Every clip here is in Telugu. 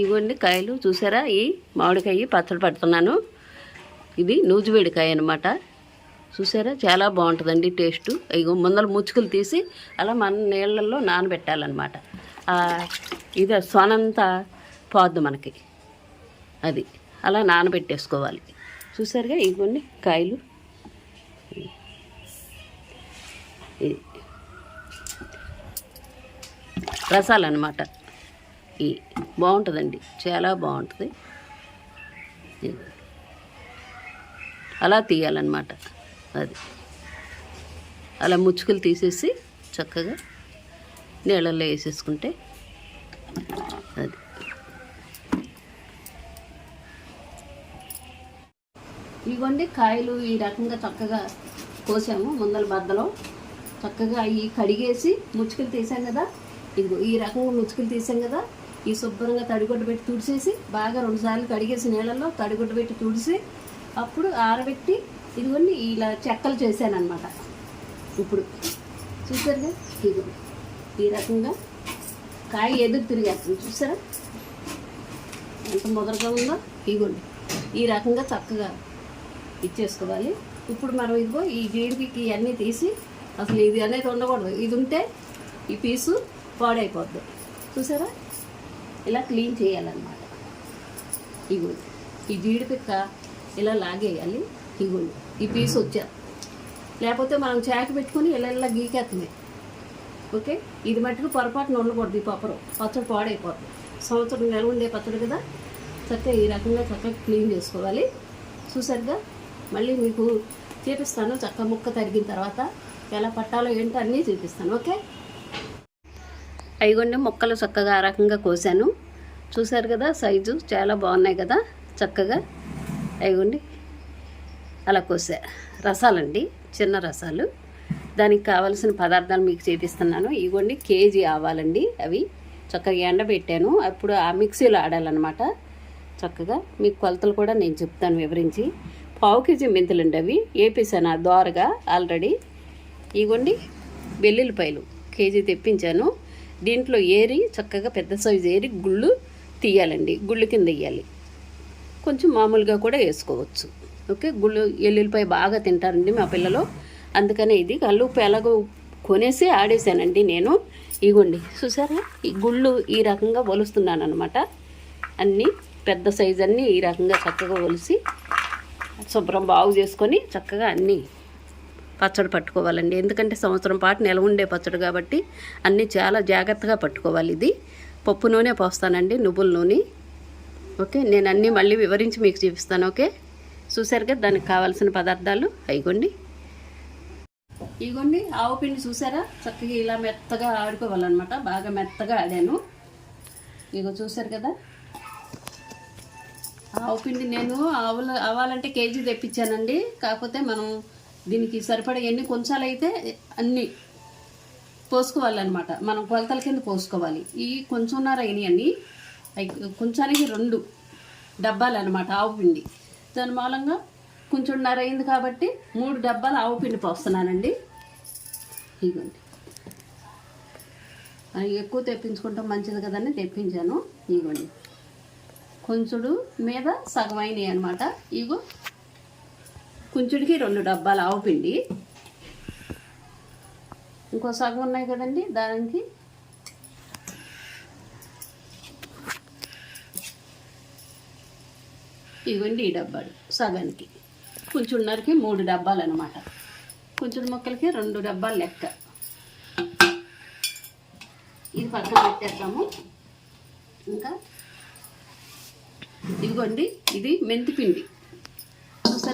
ఇవ్వండి కాయలు చూసారా? ఈ మామిడికాయ పచ్చడి పడుతున్నాను. ఇది నూజివేడికాయ అనమాట చూసారా? చాలా బాగుంటుందండి టేస్ట్. ఇగో ముందర ముచ్చుకులు తీసి అలా మన నీళ్ళల్లో నానబెట్టాలన్నమాట. ఇది సొనంతా పోద్ది మనకి. అది. అలా నానబెట్టేసుకోవాలి. చూసారుగా? ఇవ్వండి కాయలు. రసాలన్నమాట. రసాలు అనమాట ఈ బాగుంటుందండి. చాలా బాగుంటుంది. అలా తీయాలన్నమాట. అది. అలా ముచ్చుకలు తీసేసి చక్కగా నీళ్ళల్లో వేసేసుకుంటే అది. ఇవ్వండి కాయలు ఈ రకంగా చక్కగా కోసాము ముందల బద్దలో. చక్కగా అవి కడిగేసి ముచ్చుకలు తీసాం కదా. ఇదిగో ఈ రకంగా ముచ్చుకలు తీసాం కదా. ఈ శుభ్రంగా తడిగుడ్డ పెట్టి తుడిసేసి బాగా రెండుసార్లు కడిగేసి నీళ్ళల్లో తడిగుడ్డ పెట్టి తుడిసి అప్పుడు ఆరబెట్టి ఇదిగోండి ఇలా చెక్కలు చేశాను ఇప్పుడు చూసారుగా ఇది ఈ రకంగా కాయ ఎదురు తిరిగేస్తుంది. చూసారా? ఎంత ముదరగా ఉందో ఇగోండి ఈ రకంగా చక్కగా ఇచ్చేసుకోవాలి. ఇప్పుడు మనం ఇదిగో ఈ జీడిపికి ఇవన్నీ తీసి అసలు ఇది అనేది ఉండకూడదు. ఇది ఉంటే ఈ పీసు పాడైపోద్ది. చూసారా? ఇలా క్లీన్ చేయాలన్నమాట. ఇగోండి ఈ జీడిపిక్క ఇలా లాగేయాలి. ఇగోండి ఈ పీస్ వచ్చా. లేకపోతే మనం చాకి పెట్టుకొని ఇలా ఇలా గీకేత్తమే. ఓకే? ఇది మట్టుకు పొరపాటున ఉండకూడదు ఈ పప్పరం పచ్చడి పాడైపోతుంది సంవత్సరం నెల ఉండే పచ్చడి కదా? చక్కగా ఈ రకంగా చక్కగా క్లీన్ చేసుకోవాలి. చూసారుగా? మళ్ళీ మీకు చూపిస్తాను. చక్క ముక్క తరిగిన తర్వాత ఎలా పట్టాలో ఏంటో అన్నీ చూపిస్తాను. ఓకే? అయిగొండి మొక్కలు చక్కగా ఆ రకంగా కోసాను. చూశారు కదా సైజు చాలా బాగున్నాయి కదా చక్కగా అయిగోండి అలా కోసా. రసాలండి చిన్న రసాలు. దానికి కావలసిన పదార్థాలు మీకు చేపిస్తున్నాను. ఇగోండి కేజీ ఆవాలండి అవి. చక్కగా ఎండబెట్టాను. అప్పుడు ఆ మిక్సీలో ఆడాలన్నమాట. చక్కగా మీకు కొలతలు కూడా నేను చెప్తాను వివరించి. పావు కేజీ మెంతులండి అవి. వేపేసాను ఆ దోరగా ఆల్రెడీ. ఇగోండి వెల్లుల్లిపాయలు కేజీ తెప్పించాను. దీంట్లో ఏరి చక్కగా పెద్ద సైజు ఏరి గుళ్ళు తీయాలండి. గుళ్ళు కింద వేయాలి కొంచెం మామూలుగా కూడా వేసుకోవచ్చు. ఓకే? గుళ్ళు ఎల్లుల్లిపాయ బాగా తింటారండి మా పిల్లలు. అందుకనే ఇది కళ్ళు ఎలాగో కొనేసి ఆడేసానండి నేను. ఇగోండి చూసారా? ఈ గుళ్ళు ఈ రకంగా ఒలుస్తున్నాను అనమాట అన్నీ పెద్ద సైజు అన్నీ ఈ రకంగా చక్కగా ఒలిసి శుభ్రం బాగు చేసుకొని చక్కగా అన్నీ పచ్చడి పట్టుకోవాలండి. ఎందుకంటే సంవత్సరం పాటు నిలవ ఉండే పచ్చడి కాబట్టి అన్నీ చాలా జాగ్రత్తగా పట్టుకోవాలి ఇది. పప్పు నూనె పోస్తానండి నువ్వుల నూనె. ఓకే నేను అన్నీ మళ్ళీ వివరించి మీకు చూపిస్తాను ఓకే? చూసారుగా దానికి కావాల్సిన పదార్థాలు. అయిగోండి ఇగోండి ఆవు పిండి చూసారా చక్కగా ఇలా మెత్తగా ఆడుకోవాలన్నమాట. బాగా మెత్తగా ఆడాను. ఇగో చూసారు కదా? ఆవు పిండి నేను ఆవుల ఆవాలంటే కేజీ తెప్పించానండి. కాకపోతే మనం దీనికి సరిపడ ఎన్ని కొంచాలు అయితే అన్ని పోసుకోవాలన్నమాట. మనం కొలతల కింద పోసుకోవాలి. ఈ కొంచెంన్నర అయినాయండి కొంచానికి రెండు డబ్బాలు అనమాట ఆవు పిండి. దాని మూలంగా కొంచెంన్నర అయింది కాబట్టి మూడు డబ్బాలు ఆవు పిండి పోస్తున్నానండి. ఇదిగోండి అది ఎక్కువ తెప్పించుకుంటాం మంచిది కదని తెప్పించాను. ఇదిగోండి కొంచెడు మీద సగమైనవి అనమాట ఇగో కుంచుడికి రెండు డబ్బాలు ఆవు పిండి. ఇంకో సగం ఉన్నాయి కదండి దానికి? ఇవ్వండి ఈ డబ్బాలు సగానికి. కొంచెంన్నరకి మూడు డబ్బాలు అనమాట కుంచుడు మొక్కలకి రెండు డబ్బాలు లెక్క. ఇది పక్కన పెట్టేద్దాము. ఇంకా ఇదిగోండి ఇది మెంతిపిండి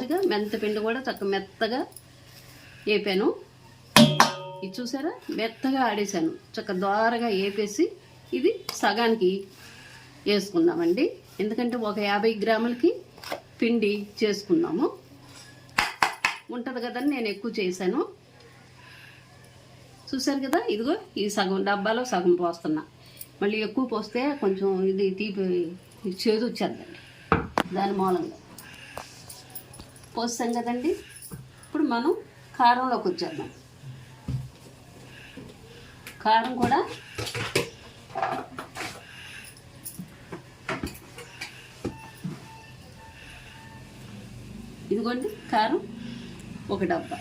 చూసారుగా మెంతిపిండి కూడా తక్కువ మెత్తగా వేపాను. ఇది చూసారా? మెత్తగా ఆడేశాను. చక్క దోరగా వేపేసి ఇది సగానికి వేసుకుందామండి. ఎందుకంటే ఒక యాభై గ్రాములకి పిండి చేసుకున్నాము. ఉంటుంది కదని నేను ఎక్కువ చేశాను. చూసారు కదా? ఇదిగో ఈ సగం డబ్బాలో సగం పోస్తున్నా. మళ్ళీ ఎక్కువ పోస్తే కొంచెం ఇది తీపి చేదు వచ్చేద్దండి. దాని మూలంగా. పోస్తాం కదండి. ఇప్పుడు మనం కారంలోకి వచ్చేద్దాం. కారం కూడా ఇదిగోండి కారం ఒక డబ్బా.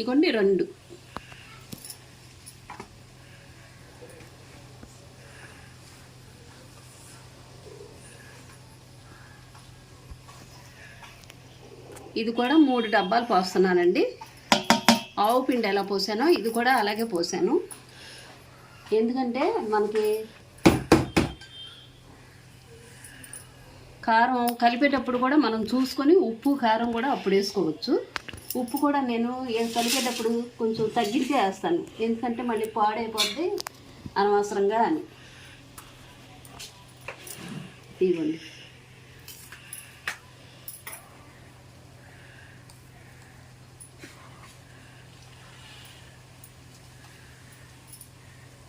ఇగోండి రెండు. ఇది కూడా మూడు డబ్బాలు పోస్తున్నానండి. ఆవు పిండి ఎలా పోసానో ఇది కూడా అలాగే పోసాను. ఎందుకంటే మనకి కారం కలిపేటప్పుడు కూడా మనం చూసుకొని ఉప్పు కారం కూడా అప్పుడు వేసుకోవచ్చు. ఉప్పు కూడా నేను కలిపేటప్పుడు కొంచెం తగ్గించే వేస్తాను. ఎందుకంటే మళ్ళీ పాడైపోద్ది అనవసరంగా అని. ఇవ్వండి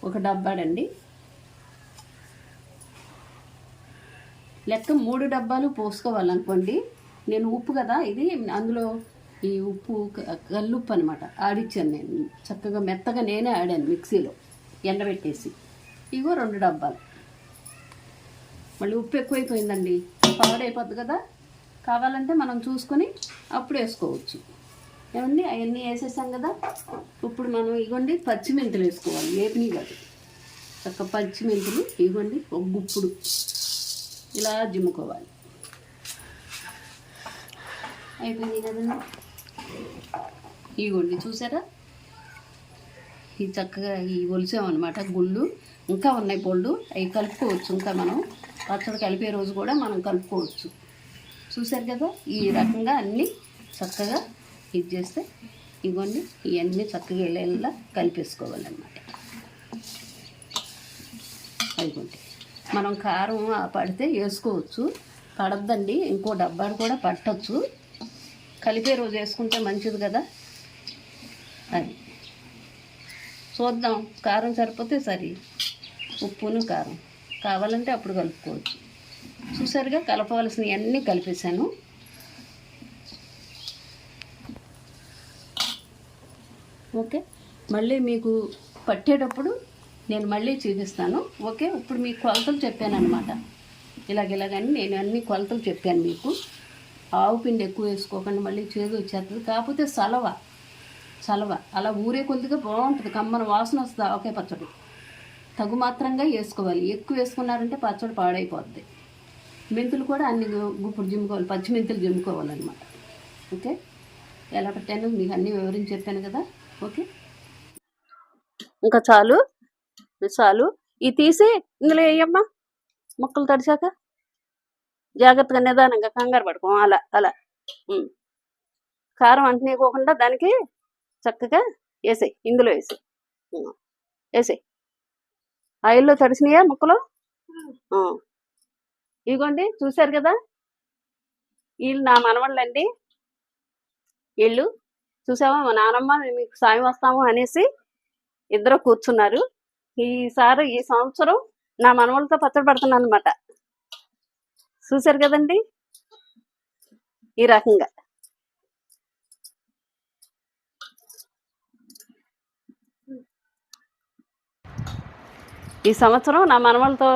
ఒక డబ్బాడండి. లెక్క మూడు డబ్బాలు పోసుకోవాలనుకోండి. నేను ఉప్పు కదా ఇది అందులో ఈ ఉప్పు కల్లుప్పు అనమాట ఆడిచ్చాను నేను. చక్కగా మెత్తగా నేనే ఆడాను మిక్సీలో ఎండబెట్టేసి. ఇగో రెండు డబ్బాలు. మళ్ళీ ఉప్పు ఎక్కువైపోయిందండి. పాడైపోద్ది కదా. కావాలంటే మనం చూసుకొని అప్పుడు వేసుకోవచ్చు. ఏమండి? అవన్నీ వేసేసాం కదా. ఇప్పుడు మనం ఇగోండి పచ్చిమెంతులు వేసుకోవాలి. వేపిని కాదు చక్క పచ్చిమెంతులు ఇగోండి ఒక గుప్పుడు. ఇలా జిమ్ముకోవాలి. అయిపోయింది కదండి. ఇగోండి చూసారా? ఈ చక్కగా ఈ ఒలిసామన్నమాట గుళ్ళు. ఇంకా ఉన్నాయి పొళ్ళు. అవి కలుపుకోవచ్చు ఇంకా మనం. పచ్చడి కలిపే రోజు కూడా మనం కలుపుకోవచ్చు. చూసారు కదా? ఈ రకంగా అన్నీ చక్కగా ఇది చేస్తే ఇవన్నీ ఇవన్నీ చక్కగా వెళ్ళేలా కలిపేసుకోవాలన్నమాట. అయిపోండి మనం కారం పడితే వేసుకోవచ్చు. పడద్దండి ఇంకో డబ్బాను కూడా పట్టచ్చు. కలిపే రోజు వేసుకుంటే మంచిది కదా. అది. చూద్దాం కారం సరిపోతే సరి. ఉప్పును కారం. కావాలంటే అప్పుడు కలుపుకోవచ్చు. చూసారుగా కలపవలసినవి అన్నీ కలిపేశాను. ఓకే? మళ్ళీ మీకు పట్టేటప్పుడు నేను మళ్ళీ చూపిస్తాను. ఓకే? ఇప్పుడు మీకు కొలతలు చెప్పాను అనమాట ఇలాగ ఇలాగని నేను అన్ని కొలతలు చెప్పాను మీకు. ఆవు పిండి ఎక్కువ వేసుకోకుండా మళ్ళీ చేదు వచ్చేస్తుంది. కాకపోతే సలవ. సలవ. అలా ఊరే కొద్దిగా బాగుంటుంది. కమ్మన వాసన వస్తుంది ఒకే పచ్చడి. తగు మాత్రంగా వేసుకోవాలి. ఎక్కువ వేసుకున్నారంటే పచ్చడి పాడైపోద్ది. మెంతులు కూడా అన్ని గుప్పుడు జిమ్ముకోవాలి. పచ్చి మెంతులు జిమ్ముకోవాలన్నమాట. ఓకే? ఎలా పెట్టాను మీకు అన్నీ వివరించి చెప్పాను కదా. ఓకే. ఇంకా చాలు. చాలు. ఇది తీసి ఇందులో వేయమ్మా. ముక్కలు తడిచాక. జాగ్రత్తగా నిదానంగా కంగారు పడుకో. అలా అలా. కారం కారం అంటనీయకోకుండా దానికి చక్కగా వేసాయి. ఇందులో వేసేయి. వేసాయి. ఆయిల్లో తడిసినాయా ముక్కలు? ఇదిగోండి చూశారు కదా? వీళ్ళు నా మనవాళ్ళండి. వీళ్ళు చూసావా? మా నానమ్మ మీకు సాయం వస్తాము అనేసి ఇద్దరు కూర్చున్నారు. ఈసారి ఈ సంవత్సరం నా మనవలతో పచ్చడి పడుతున్నాను అనమాట చూశారు కదండి? ఈ రకంగా. ఈ సంవత్సరం నా మనవలతో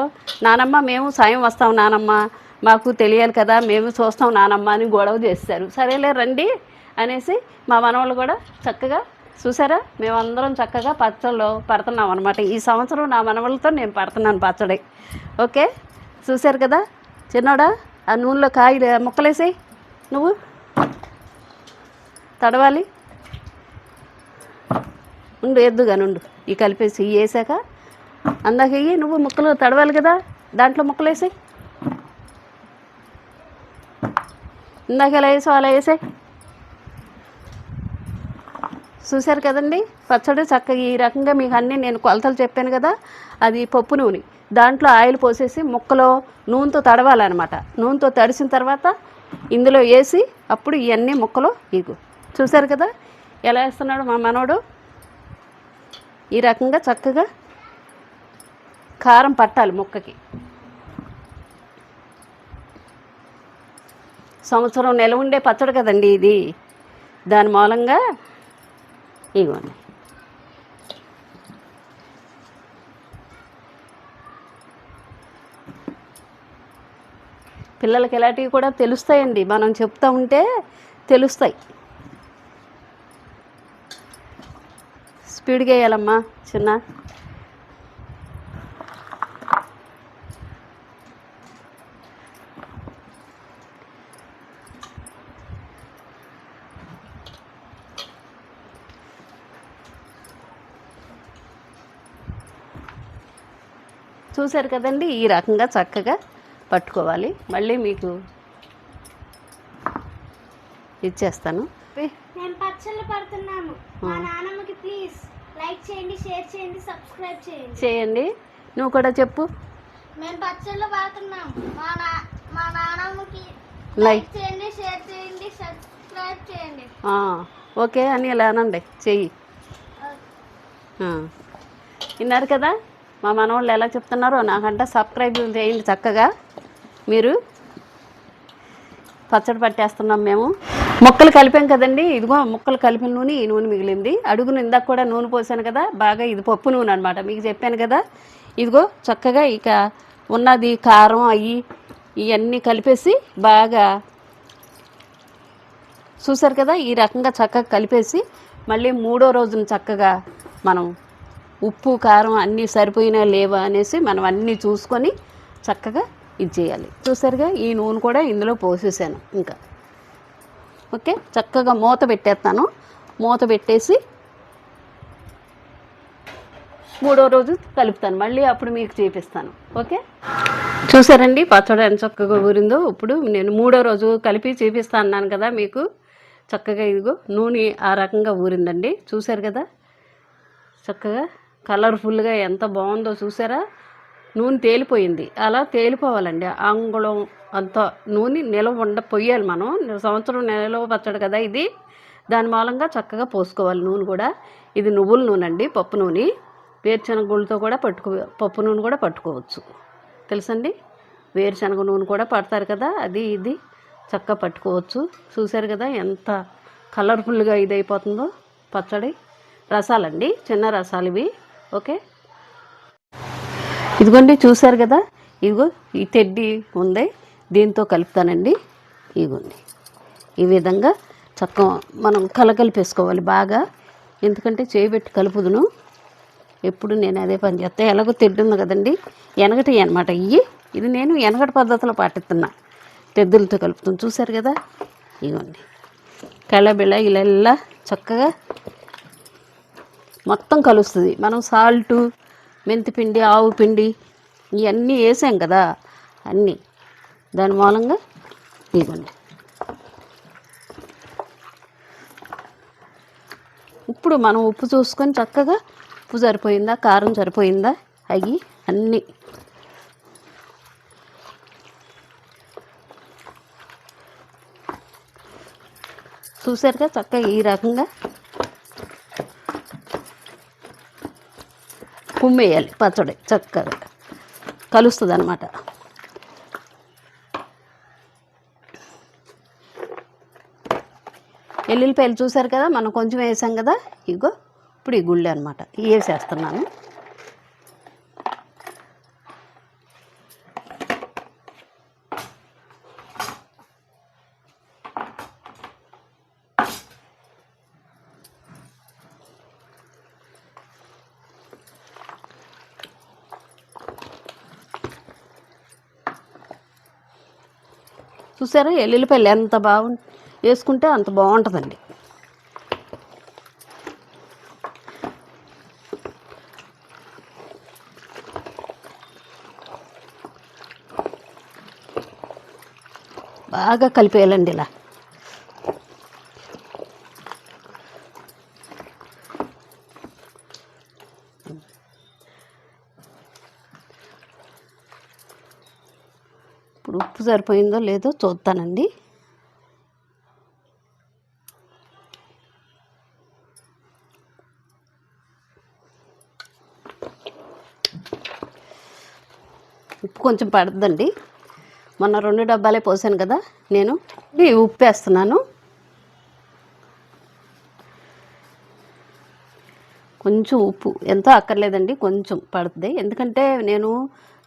నానమ్మ మేము సాయం వస్తాం నానమ్మ. మాకు తెలియాలి కదా మేము చూస్తాం నానమ్మ అని గొడవ చేస్తారు సరేలే రండి. అనేసి మా మనవాళ్ళు కూడా చక్కగా చూసారా? మేమందరం చక్కగా పచ్చళ్ళు పడుతున్నాం అనమాట ఈ సంవత్సరం నా మనవలతో నేను పడుతున్నాను పచ్చడి. ఓకే? చూశారు కదా? చిన్నోడా ఆ నూనెలో కాయలు ముక్కలేసి నువ్వు తడవాలి. ఉండు ఎద్దుగా నుండు. ఈ కలిపేసి ఇవి వేసాక అందాక ఇవి నువ్వు ముక్కలు తడవాలి కదా? దాంట్లో ముక్కలేసాయి ఇందాక ఎలా వేసావు అలా వేసాయి. చూశారు కదండి? పచ్చడి చక్కగా ఈ రకంగా మీకు అన్నీ నేను కొలతలు చెప్పాను కదా అది పప్పు నూనె. దాంట్లో ఆయిల్ పోసేసి ముక్కలో నూనెతో తడవాలన్నమాట. నూనెతో తడిసిన తర్వాత ఇందులో వేసి అప్పుడు ఇవన్నీ ముక్కలు ఇగు చూశారు కదా? ఎలా వేస్తున్నాడు మా మనవడు? ఈ రకంగా చక్కగా కారం పట్టాలి ముక్కకి. సంవత్సరం నెల ఉండే పచ్చడి కదండి ఇది. దాని మూలంగా ఇగోండి. పిల్లలకి ఎలాంటివి కూడా తెలుస్తాయండి. మనం చెప్తా ఉంటే తెలుస్తాయి. స్పీడ్గా వేయాలమ్మా చిన్న. చూశారు కదండి ఈ రకంగా చక్కగా పట్టుకోవాలి. మళ్ళీ మీకు ఇచ్చేస్తాను. మేము పచ్చళ్ళు పడుతున్నాము మా నాన్నమ్మకి ప్లీజ్ లైక్ చేయండి షేర్ చేయండి సబ్స్క్రైబ్ చేయండి. చేయండి. నువ్వు కూడా చెప్పు. మేము పచ్చళ్ళు పడుతున్నాము మా నా మా నాన్నమ్మకి లైక్ చేయండి షేర్ చేయండి సబ్స్క్రైబ్ చేయండి. ఆ, ఓకే అని ఇలా అనండి. చెయ్యి. విన్నారు కదా? మా మనవాళ్ళు ఎలా చెప్తున్నారో నాకంటే సబ్స్క్రైబ్ చేయండి చక్కగా. మీరు పచ్చడి పట్టేస్తున్నాం మేము. ముక్కలు కలిపాం కదండి ఇదిగో ముక్కలు కలిపిన నూనె ఈ నూనె మిగిలింది. అడుగును ఇందాక కూడా నూనె పోసాను కదా బాగా ఇది పప్పు నూనె అనమాట మీకు చెప్పాను కదా. ఇదిగో చక్కగా ఇక ఉన్నది కారం అయ్యి ఇవన్నీ కలిపేసి బాగా చూసారు కదా ఈ రకంగా చక్కగా కలిపేసి మళ్ళీ మూడో రోజున చక్కగా మనం ఉప్పు కారం అన్నీ సరిపోయినా లేవా అనేసి మనం అన్నీ చూసుకొని చక్కగా ఇది చేయాలి. చూసారుగా ఈ నూనె కూడా ఇందులో పోసేసాను ఇంకా. ఓకే? చక్కగా మూత పెట్టేస్తాను. మూత పెట్టేసి మూడో రోజు కలుపుతాను. మళ్ళీ అప్పుడు మీకు చేపిస్తాను. ఓకే? చూసారండి? పచ్చడి ఎంత చక్కగా ఊరిందో. ఇప్పుడు నేను మూడో రోజు కలిపి చూపిస్తా అన్నాను కదా మీకు. చక్కగా ఇదిగో నూనె ఆ రకంగా ఊరిందండి. చూసారు కదా? చక్కగా కలర్ఫుల్గా ఎంత బాగుందో చూసారా? నూనె తేలిపోయింది. అలా తేలిపోవాలండి. అంగుళం అంత నూనె నిలవ ఉండ పొయ్యాలి మనం. సంవత్సరం నిలవ పచ్చడి కదా ఇది. దాని మూలంగా చక్కగా పోసుకోవాలి నూనె కూడా. ఇది నువ్వుల నూనె అండి పప్పు నూనె. వేరుశనగ గుళ్ళతో కూడా పట్టుకో పప్పు నూనె కూడా పట్టుకోవచ్చు. తెలుసండి? వేరుశనగ నూనె కూడా పడతారు కదా అది ఇది చక్కగా పట్టుకోవచ్చు. చూశారు కదా ఎంత కలర్ఫుల్గా ఇది అయిపోతుందో పచ్చడి. రసాలండి చిన్న రసాలు ఇవి. ఓకే? ఇదిగోండి చూశారు కదా? ఇదిగో ఈ తెడ్డి ఉంది దీంతో కలుపుతానండి. ఇదిగోండి. ఈ విధంగా చక్క మనం కలకలిపేసుకోవాలి బాగా. ఎందుకంటే చేయబెట్టి కలుపుదును. ఎప్పుడు నేను అదే పని చేస్తా. ఎలాగో తెడ్డు ఉంది కదండి. ఎనగటి అనమాట ఇవి ఇది నేను ఎనగటి పద్ధతిలో పాటిస్తున్నా. తెద్దులతో కలుపుతాను. చూశారు కదా? ఇవ్వండి కళ్ళబిళ్ళ ఇలా చక్కగా మొత్తం కలుస్తుంది. మనం సాల్టు మెంతిపిండి ఆవు పిండి ఇవన్నీ వేసాం కదా అన్నీ. దాని మూలంగా ఇవ్వండి. ఇప్పుడు మనం ఉప్పు చూసుకొని చక్కగా ఉప్పు సరిపోయిందా కారం సరిపోయిందా అవి అన్నీ. చూసారుగా చక్కగా ఈ రకంగా కుమ్మేయాలి పచ్చడి చక్కగా. కలుస్తుంది అనమాట ఎల్లుల్లిపాయలు చూసారు కదా మనం కొంచెం వేసాం కదా ఇగో ఇప్పుడు ఈ గుళ్ళు అనమాట వేసేస్తున్నాను. చూసారా? ఎల్లుల్లిపాయలు ఎంత బాగుంది వేసుకుంటే అంత బాగుంటుందండి. బాగా కలిపేయాలండి ఇలా. ఇప్పుడు ఉప్పు సరిపోయిందో లేదో చూస్తానండి ఉప్పు కొంచెం పడద్దండి. మొన్న రెండు డబ్బాలే పోసాను కదా నేను ఉప్పు వేస్తున్నాను. కొంచెం ఉప్పు ఎంతో అక్కర్లేదండి కొంచెం పడుతుంది. ఎందుకంటే నేను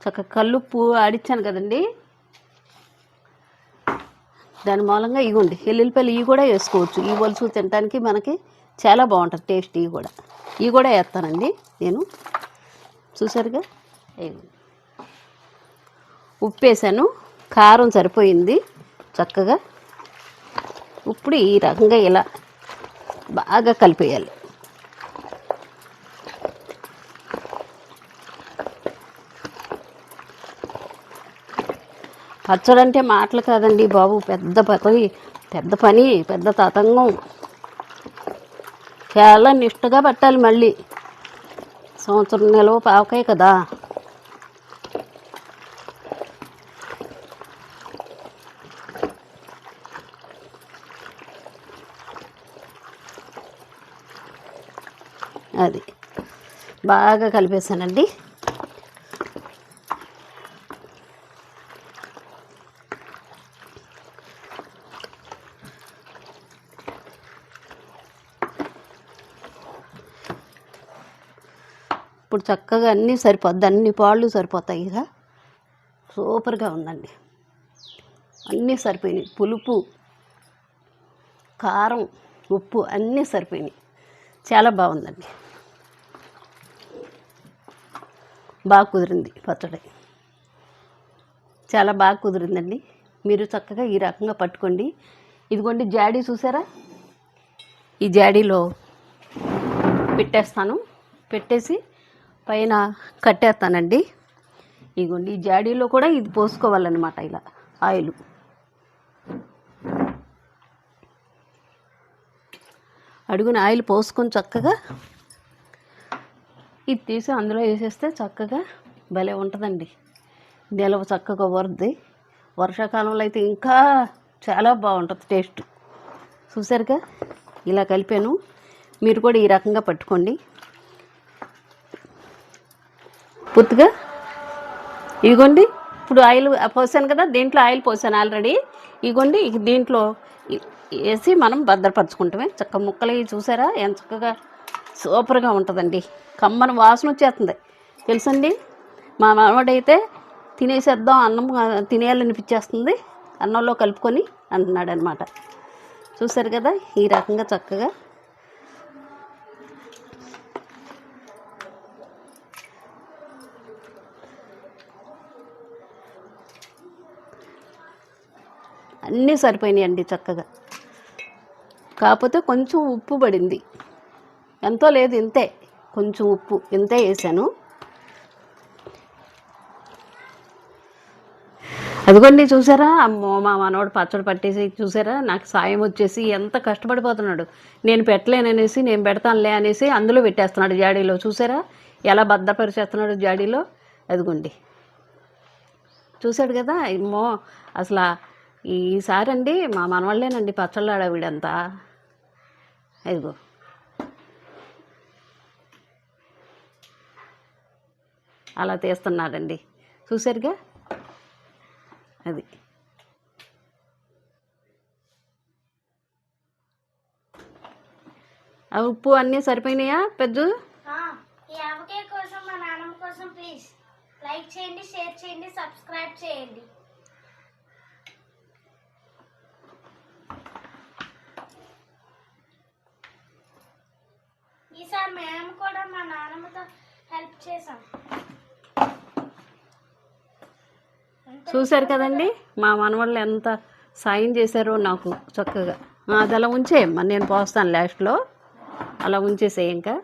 చక్క కల్లుప్పు ఆడిచ్చాను కదండి. దాని మూలంగా ఇవ్వండి ఎల్లుల్లిపల్లి ఇవి కూడా వేసుకోవచ్చు. ఈ వలుసు తినడానికి మనకి చాలా బాగుంటుంది టేస్ట్ ఇవి కూడా. ఇవి కూడా వేస్తానండి నేను. చూసారుగా? ఉప్పు వేసాను. కారం సరిపోయింది చక్కగా. ఇప్పుడు ఈ రకంగా ఇలా బాగా కలిపేయాలి. పచ్చడంటే మాటలు కాదండి బాబు. పెద్ద పని పెద్ద పని పెద్ద తతంగం. చాలా నిష్ఠగా పెట్టాలి మళ్ళీ. సంవత్సరం నిలవ పావకాయ కదా. అది. బాగా కలిపేసానండి చక్కగా అన్నీ సరిపోద్ది. అన్ని పాళ్ళు సరిపోతాయి కదా. సూపర్గా ఉందండి. అన్నీ సరిపోయినాయి. పులుపు కారం ఉప్పు అన్నీ సరిపోయినాయి. చాలా బాగుందండి. బాగా కుదిరింది పచ్చడి. చాలా బాగా కుదిరిందండి. మీరు చక్కగా ఈ రకంగా పట్టుకోండి. ఇదిగోండి జాడీ చూసారా? ఈ జాడీలో పెట్టేస్తాను. పెట్టేసి పైన కట్టేస్తానండి. ఇదిగోండి ఈ జాడీలో కూడా ఇది పోసుకోవాలన్నమాట ఇలా ఆయిల్. అడుగున ఆయిల్ పోసుకొని చక్కగా ఇది తీసి అందులో వేసేస్తే చక్కగా భలే ఉంటుందండి. నిలవ చక్కగా వరుద్ది. వర్షాకాలంలో అయితే ఇంకా చాలా బాగుంటుంది టేస్ట్. చూసారుగా? ఇలా కలిపాను. మీరు కూడా ఈ రకంగా పట్టుకోండి. పూర్తిగా? ఇదిగోండి ఇప్పుడు ఆయిల్ పోసాను కదా దీంట్లో ఆయిల్ పోసాను ఆల్రెడీ. ఇదిగోండి ఇక దీంట్లో వేసి మనం భద్రపరచుకుంటామే. చక్క ముక్కలు ఇవి చూసారా? ఎంత చక్కగా సూపర్గా ఉంటుందండి. కమ్మని వాసన వచ్చేస్తుంది. తెలుసండి? మా మనవాడైతే తినేసేద్దాం అన్నం తినేయాలనిపించేస్తుంది. అన్నంలో కలుపుకొని అంటున్నాడు అనమాట చూసారు కదా? ఈ రకంగా చక్కగా అన్నీ సరిపోయినాయండి చక్కగా. కాకపోతే కొంచెం ఉప్పు పడింది. ఎంతో లేదు ఇంతే. కొంచెం ఉప్పు. ఇంతే వేసాను. అదిగోండి చూసారా? అమ్మో మా మనవాడు పచ్చడి పట్టేసి చూసారా? నాకు సాయం వచ్చేసి ఎంత కష్టపడిపోతున్నాడు. నేను పెట్టలేననేసి నేను పెడతానులే అనేసి అందులో పెట్టేస్తున్నాడు జాడీలో. చూసారా? ఎలా భద్రపరిచేస్తున్నాడు జాడీలో? అదిగోండి. చూశాడు కదా? మో అసలు ఈసారి అండి మా మనవాళ్ళేనండి పచ్చళ్ళాడ ఆడవిడంతా అదిగో అలా తీస్తున్నాడండి. చూశారుగా? అది. ఆ ఉప్పు అన్నీ సరిపోయినాయా పెద్ద? ఈ కోసం మా నాన్నమ్మ కోసం ప్లీజ్ లైక్ చేయండి షేర్ చేయండి సబ్స్క్రైబ్ చేయండి. ఈసారి మేము కూడా మా నాన్నమ్మతో హెల్ప్ చేసాం చూశారు కదండి? మా మనవాళ్ళు ఎంత సాయం చేశారో నాకు చక్కగా. అది అలా ఉంచేయమ్మా నేను పోస్తాను లాస్ట్లో అలా ఉంచేసేయి ఇంకా.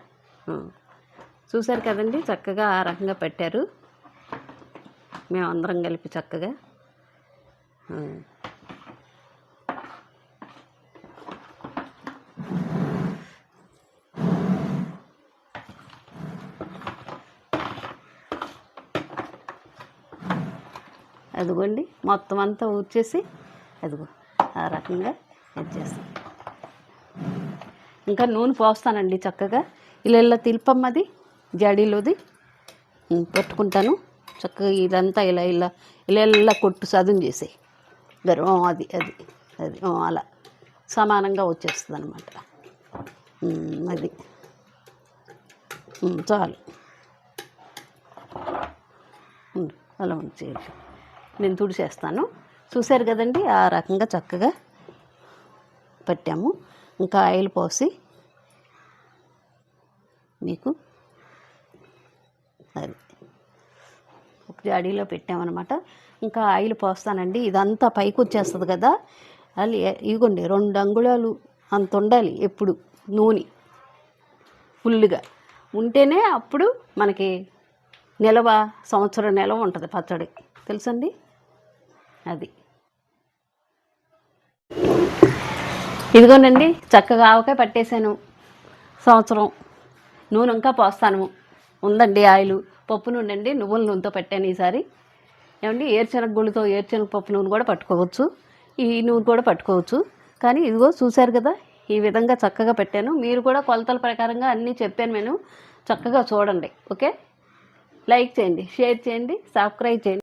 చూశారు కదండి? చక్కగా ఆ రకంగా పెట్టారు. మేము అందరం కలిపి చక్కగా. అదిగోండి మొత్తం అంతా ఊడ్చేసి అదిగో ఆ రకంగా వచ్చేస్తాం ఇంకా నూనె పోస్తానండి చక్కగా. ఇలా ఇలా తిల్పమ్మది జాడీలోది. పెట్టుకుంటాను. చక్కగా ఇదంతా ఇలా ఇలా ఇలా ఇలా కొట్టు సదును చేసేయి గర్వం అది అది అది అలా సమానంగా వచ్చేస్తుంది అనమాట అది. చాలు. అలా ఉంచేయాలి నేను తుడిచేస్తాను. చూశారు కదండి ఆ రకంగా చక్కగా పెట్టాము. ఇంకా ఆయిల్ పోసి మీకు అది ఒక జాడీలో పెట్టామన్నమాట. ఇంకా ఆయిల్ పోస్తానండి. ఇదంతా పైకి వచ్చేస్తుంది కదా. అది ఇగోండి రెండు అంగుళాలు అంత ఉండాలి ఎప్పుడు నూనె. ఫుల్గా ఉంటేనే అప్పుడు మనకి నిలవ సంవత్సరం నిలవ ఉంటుంది పచ్చడి. తెలుసండి? అది. ఇదిగోనండి చక్కగా ఆవకాయ పట్టేశాను. సంవత్సరం. నూనె ఇంకా పోస్తాను. ఉందండి ఆయిల్. పప్పు నూనె అండి నువ్వుల నూనెతో పెట్టాను ఈసారి. ఏమండి ఏరుశనగ గుళ్ళతో ఏరుశనగ పప్పు నూనె కూడా పట్టుకోవచ్చు. ఈ నూనె కూడా పట్టుకోవచ్చు. కానీ ఇదిగో చూశారు కదా ఈ విధంగా చక్కగా పెట్టాను. మీరు కూడా కొలతల ప్రకారంగా అన్నీ చెప్పాను నేను. చక్కగా చూడండి ఓకే? లైక్ చేయండి షేర్ చేయండి సబ్స్క్రైబ్ చేయండి.